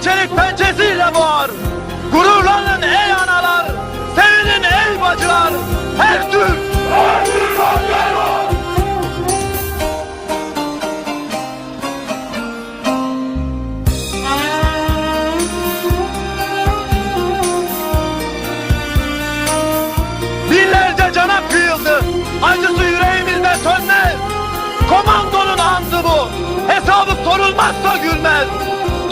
Çelik Pençe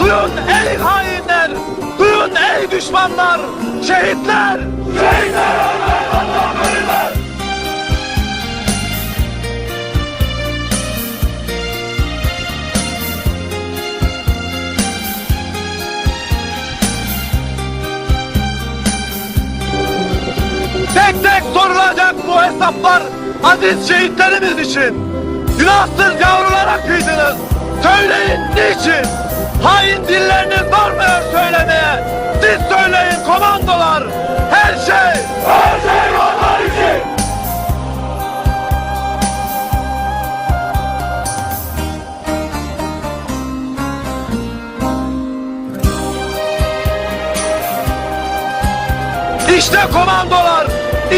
Duyun ey hainler. Duyun ey düşmanlar. Şehitler. Şehitler ölmez. Allah ölmez. Tek tek sorulacak bu hesaplar aziz şehitlerimiz için. Günahsız yavrulara kıydınız. Söyleyin niçin? Hain dilleriniz varmıyor söylemeye. Siz söyleyin komandolar. Her şey, her şey onlar için. İşte komandolar,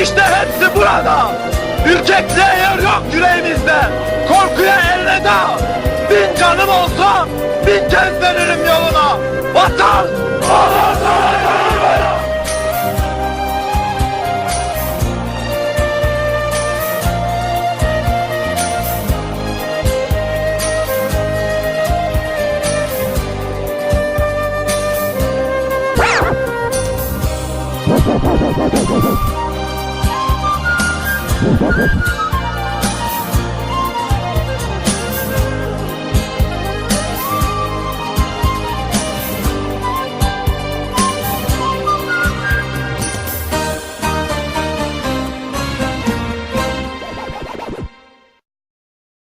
işte hepsi burada. Ürkekliğe yer yok yüreğimizde. Korkuya elveda. Bin canım olsa kez dönürüm yoluna. Vatan! Allah sana veren!